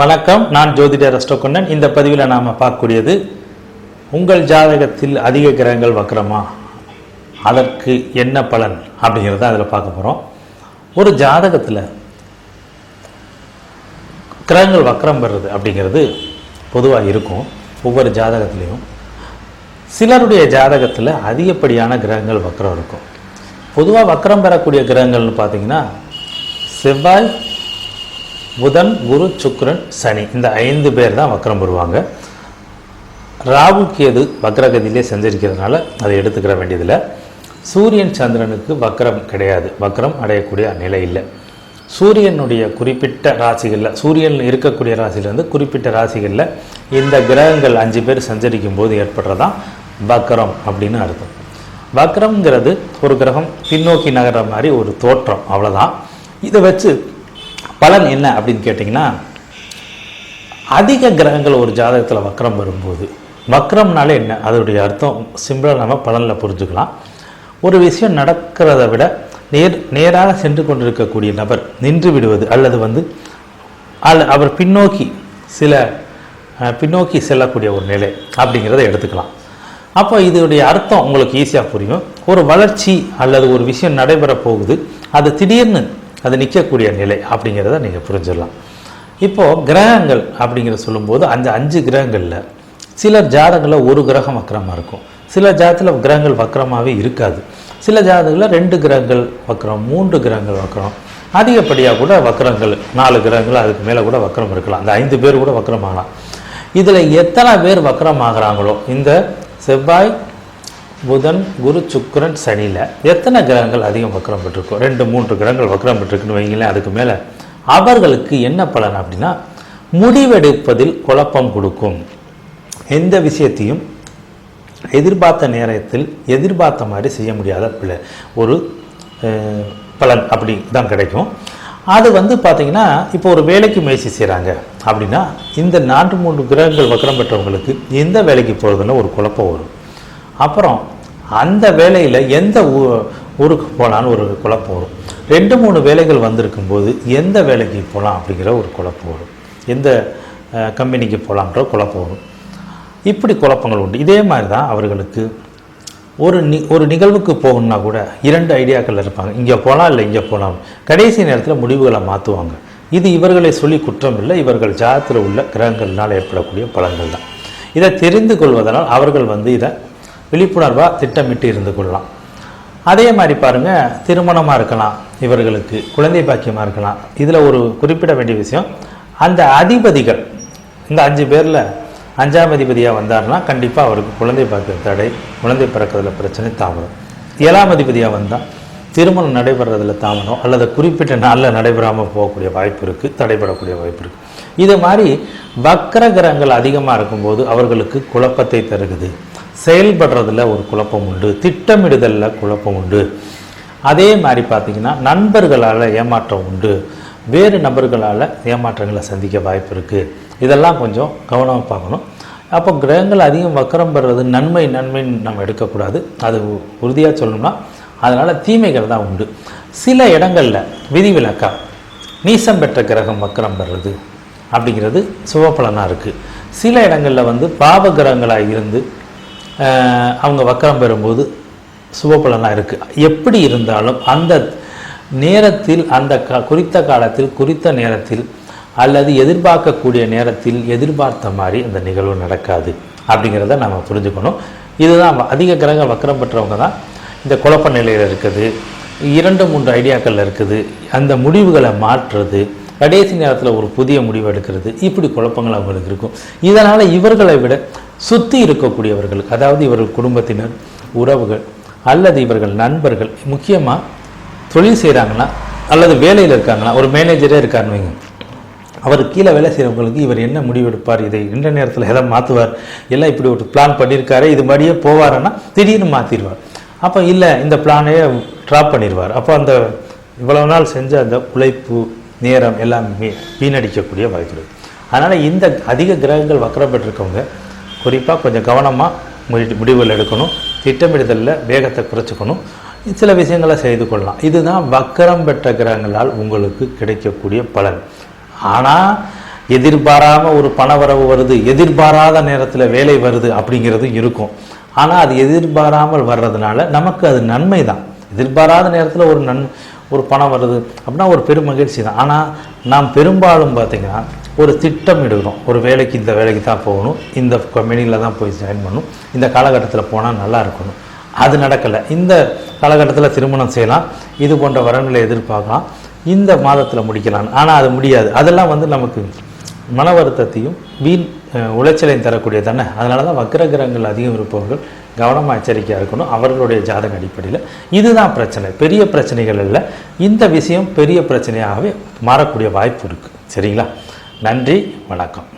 வணக்கம் நான் ஜோதிடர் அஷ்டகொண்டன். இந்த பதிவில் நாம் பார்க்கக்கூடியது உங்கள் ஜாதகத்தில் அதிக கிரகங்கள் வக்கரமா? அதற்கு என்ன பலன் அப்படிங்கிறத அதில் பார்க்க போகிறோம் ஒரு ஜாதகத்தில் கிரகங்கள் வக்கரம் பெறுறது அப்படிங்கிறது பொதுவாக இருக்கும் ஒவ்வொரு ஜாதகத்துலேயும். சிலருடைய ஜாதகத்தில் அதிகப்படியான கிரகங்கள் வக்கரம் இருக்கும். பொதுவாக வக்கரம் பெறக்கூடிய கிரகங்கள்னு பார்த்தீங்கன்னா செவ்வாய் புதன் குரு சுக்ரன் சனி. இந்த ஐந்து பேர் தான் வக்கரம் வருவாங்க ராகு கேது வக்ரகதியிலே செஞ்சிருக்கிறதுனால அதை எடுத்துக்கிற வேண்டியதில்லை. சூரியன் சந்திரனுக்கு வக்ரம் கிடையாது. வக்ரம் அடையக்கூடிய நிலை இல்லை. சூரியனுடைய குறிப்பிட்ட ராசிகளில் சூரியன் இருக்கக்கூடிய ராசியிலேருந்து குறிப்பிட்ட ராசிகளில் இந்த கிரகங்கள் அஞ்சு பேர் சஞ்சரிக்கும் போது ஏற்படுறதான் வக்ரம் அப்படின்னு அர்த்தம். வக்ரம்ங்கிறது ஒரு கிரகம் பின்னோக்கி நகர்ற மாதிரி ஒரு தோற்றம். அவ்வளோதான் இதை வச்சு பலன் என்ன அப்படின்னு கேட்டிங்கன்னா அதிக கிரகங்கள் ஒரு ஜாதகத்தில் வக்ரம் வரும்போது வக்ரம்னாலே என்ன? அதோடைய அர்த்தம் சிம்பிளாக நம்ம பலனில் புரிஞ்சுக்கலாம். ஒரு விஷயம் நடக்கிறத விட நேர் நேராக சென்று கொண்டிருக்கக்கூடிய நபர் நின்று விடுவது அல்லது வந்து அல்ல அவர் பின்னோக்கி சில பின்னோக்கி செல்லக்கூடிய ஒரு நிலை அப்படிங்கிறத எடுத்துக்கலாம். அப்போ இதனுடைய அர்த்தம் உங்களுக்கு ஈஸியாக புரியும். ஒரு வளர்ச்சி அல்லது ஒரு விஷயம் நடைபெற போகுது அது திடீர்னு அது நிற்கக்கூடிய நிலை அப்படிங்கிறத நீங்கள் புரிஞ்சிடலாம். இப்போது கிரகங்கள் அப்படிங்கிற சொல்லும்போது அந்த அஞ்சு கிரகங்களில் சிலர் ஜாதகங்களில் ஒரு கிரகம் வக்கரமாக இருக்கும். சில ஜாதத்தில் கிரகங்கள் வக்கரமாகவே இருக்காது. சில ஜாதகங்களில் ரெண்டு கிரகங்கள் வக்கரம் மூன்று கிரகங்கள் வக்கரம். அதிகப்படியாக கூட வக்கரங்கள் நாலு கிரகங்கள் அதுக்கு மேலே கூட வக்கரம் இருக்கலாம். அந்த ஐந்து பேர் கூட வக்கரம் ஆகலாம் இதில் எத்தனை பேர் வக்கரம் ஆகுறாங்களோ இந்த செவ்வாய் புதன் குரு சுக்கரன் சனியில் எத்தனை கிரகங்கள் அதிகம் வக்கரம் பெற்றிருக்கும் ரெண்டு மூன்று கிரகங்கள் வக்கரம் பெற்றிருக்குன்னு வைங்களேன் அதுக்கு மேலே அவர்களுக்கு என்ன பலன் அப்படின்னா முடிவெடுப்பதில் குழப்பம் கொடுக்கும். எந்த விஷயத்தையும் எதிர்பார்த்த நேரத்தில் எதிர்பார்த்த மாதிரி செய்ய முடியாத பிள்ளை ஒரு பலன் அப்படி தான் கிடைக்கும். அது வந்து பார்த்தீங்கன்னா இப்போ ஒரு வேலைக்கு முயற்சி செய்கிறாங்க அப்படின்னா இந்த நான்கு மூன்று கிரகங்கள் வக்கரம் பெற்றவங்களுக்கு எந்த வேலைக்கு போகிறதுல ஒரு குழப்பம் வரும். அப்புறம் அந்த வேலையில் எந்த ஊருக்கு போகலான்னு ஒரு குழப்பம் வரும். ரெண்டு மூணு வேலைகள் வந்திருக்கும் போது எந்த வேலைக்கு போகலாம் அப்படிங்கிற ஒரு குழப்பம் வரும். எந்த கம்பெனிக்கு போகலான்ற குழப்பம் வரும். இப்படி குழப்பங்கள் உண்டு. இதே மாதிரி தான் அவர்களுக்கு ஒரு நி ஒரு நிகழ்வுக்கு போகணுன்னா கூட இரண்டு ஐடியாக்கள் இருப்பாங்க. இங்கே போகலாம் இல்லை இங்கே போகலாம் கடைசி நேரத்தில் முடிவுகளை மாற்றுவாங்க இது இவர்களை சொல்லி குற்றம் இல்லை. இவர்கள் ஜாதத்தில் உள்ள கிரகங்கள்னால் ஏற்படக்கூடிய பலன்கள் தான். இதை தெரிந்து கொள்வதனால் அவர்கள் வந்து இதை விழிப்புணர்வாக திட்டமிட்டு இருந்து கொள்ளலாம். அதே மாதிரி பாருங்கள் திருமணமாக இருக்கலாம் இவர்களுக்கு குழந்தை பாக்கியமாக இருக்கலாம். இதில் ஒரு குறிப்பிட வேண்டிய விஷயம் அந்த அதிபதிகள் இந்த அஞ்சு பேரில் அஞ்சாம் அதிபதியாக வந்தார்னா கண்டிப்பாக அவருக்கு குழந்தை பார்க்குற தடை குழந்தை பிறக்கிறதுல பிரச்சனை தாமதம். ஏழாம் அதிபதியாக வந்தால் திருமணம் நடைபெறதில் தாமதம் அல்லது குறிப்பிட்ட நாளில் நடைபெறாமல் போகக்கூடிய வாய்ப்பு இருக்குது தடைபடக்கூடிய வாய்ப்பு இருக்குது இது மாதிரி வக்கர கிரகங்கள் அதிகமாக இருக்கும்போது அவர்களுக்கு குழப்பத்தை தருகுது செயல்படுறதுல ஒரு குழப்பம் உண்டு திட்டமிடுதலில் குழப்பம் உண்டு. அதே மாதிரி பார்த்தீங்கன்னா நண்பர்களால் ஏமாற்றம் உண்டு. வேறு நபர்களால் ஏமாற்றங்களை சந்திக்க வாய்ப்பு இருக்குது இதெல்லாம் கொஞ்சம் கவனமாக பார்க்கணும். அப்போ கிரகங்கள் அதிகம் வக்கரம் பெறுறது நன்மை நன்மைன்னு நம்ம எடுக்கக்கூடாது. அது உறுதியாக சொல்லணும்னா அதனால் தீமைகள் தான் உண்டு. சில இடங்களில் விதிவிலக்கா நீசம் பெற்ற கிரகம் வக்கரம் பெறுறது அப்படிங்கிறது சுபபலனாக இருக்குது சில இடங்களில் வந்து பாவ கிரகங்களாக இருந்து அவங்க வக்கரம் பெறும்போது சுபபலனாக இருக்குது எப்படி இருந்தாலும் அந்த நேரத்தில் அந்த க குறித்த காலத்தில் குறித்த நேரத்தில் அல்லது எதிர்பார்க்கக்கூடிய நேரத்தில் எதிர்பார்த்த மாதிரி அந்த நிகழ்வு நடக்காது அப்படிங்கிறத நம்ம புரிஞ்சுக்கணும். இதுதான் அதிக கிரக வக்கரம் பெற்றவங்க தான் இந்த குழப்ப நிலையில் இருக்குது. இரண்டு மூன்று ஐடியாக்கள் இருக்குது. அந்த முடிவுகளை மாற்றுறது கடைசி நேரத்தில் ஒரு புதிய முடிவு எடுக்கிறது இப்படி குழப்பங்கள் அவங்களுக்கு இருக்கும். இதனால் இவர்களை விட சுற்றி இருக்கக்கூடியவர்களுக்கு அதாவது இவர்கள் குடும்பத்தினர் உறவுகள் அல்லது இவர்கள் நண்பர்கள் முக்கியமாக தொழில் செய்கிறாங்கன்னா அல்லது வேலையில் இருக்காங்களா ஒரு மேனேஜரே இருக்காருன்னு வைங்க. அவர் கீழே வேலை செய்கிறவங்களுக்கு இவர் என்ன முடிவெடுப்பார் இதை இந்த நேரத்தில் எதை மாற்றுவார் எல்லாம் இப்படி ஒரு பிளான் பண்ணியிருக்காரு இது மாதிரியே போவாருன்னா திடீர்னு மாற்றிடுவார் அப்போ இல்லை இந்த பிளானே ட்ராப் பண்ணிடுவார். அப்போ அந்த இவ்வளவு நாள் செஞ்ச அந்த உழைப்பு நேரம் எல்லாம் வீணடிக்கக்கூடிய வாய்ப்பு இருக்குது அதனால் இந்த அதிக கிரகங்கள் வக்கரம் பெற்றிருக்கவங்க குறிப்பாக கொஞ்சம் கவனமாக முடி முடிவுகள் எடுக்கணும் திட்டமிடுதலில் வேகத்தை குறைச்சிக்கணும். சில விஷயங்களை செய்து கொள்ளலாம். இதுதான் வக்கரம் பெற்ற கிரகங்களால் உங்களுக்கு கிடைக்கக்கூடிய பலன். ஆனால் எதிர்பாராமல் ஒரு பணவரவு வருது எதிர்பாராத நேரத்தில் வேலை வருது அப்படிங்கிறது இருக்கும். ஆனால் அது எதிர்பாராமல் வர்றதுனால நமக்கு அது நன்மை தான். எதிர்பாராத நேரத்தில் ஒரு நன் ஒரு பணம் வருது அப்படின்னா ஒரு பெரும் மகிழ்ச்சி தான். ஆனால் நாம் பெரும்பாலும் பார்த்தீங்கன்னா ஒரு திட்டம் இடுகிறோம் ஒரு வேலைக்கு இந்த வேலைக்கு தான் போகணும். இந்த கம்பெனியில் தான் போய் ஜாயின் பண்ணணும். இந்த காலகட்டத்தில் போனால் நல்லா இருக்கணும். அது நடக்கலை. இந்த காலகட்டத்தில் திருமணம் செய்யலாம். இது போன்ற வரன்களை எதிர்பார்க்கலாம். இந்த மாதத்தில் முடிக்கலாம். ஆனால் அது முடியாது. அதெல்லாம் வந்து நமக்கு மன வருத்தத்தையும் வீண் உளைச்சலையும் தரக்கூடிய தானே? அதனால தான் வக்ரகிரகங்கள் அதிகம் இருப்பவர்கள் கவனமாக எச்சரிக்கையாக இருக்கணும். அவர்களுடைய ஜாதக அடிப்படையில். இதுதான் பிரச்சனை. பெரிய பிரச்சனைகள் இல்லை. இந்த விஷயம் பெரிய பிரச்சனையாகவே மாறக்கூடிய வாய்ப்பு இருக்குது சரிங்களா? நன்றி வணக்கம்.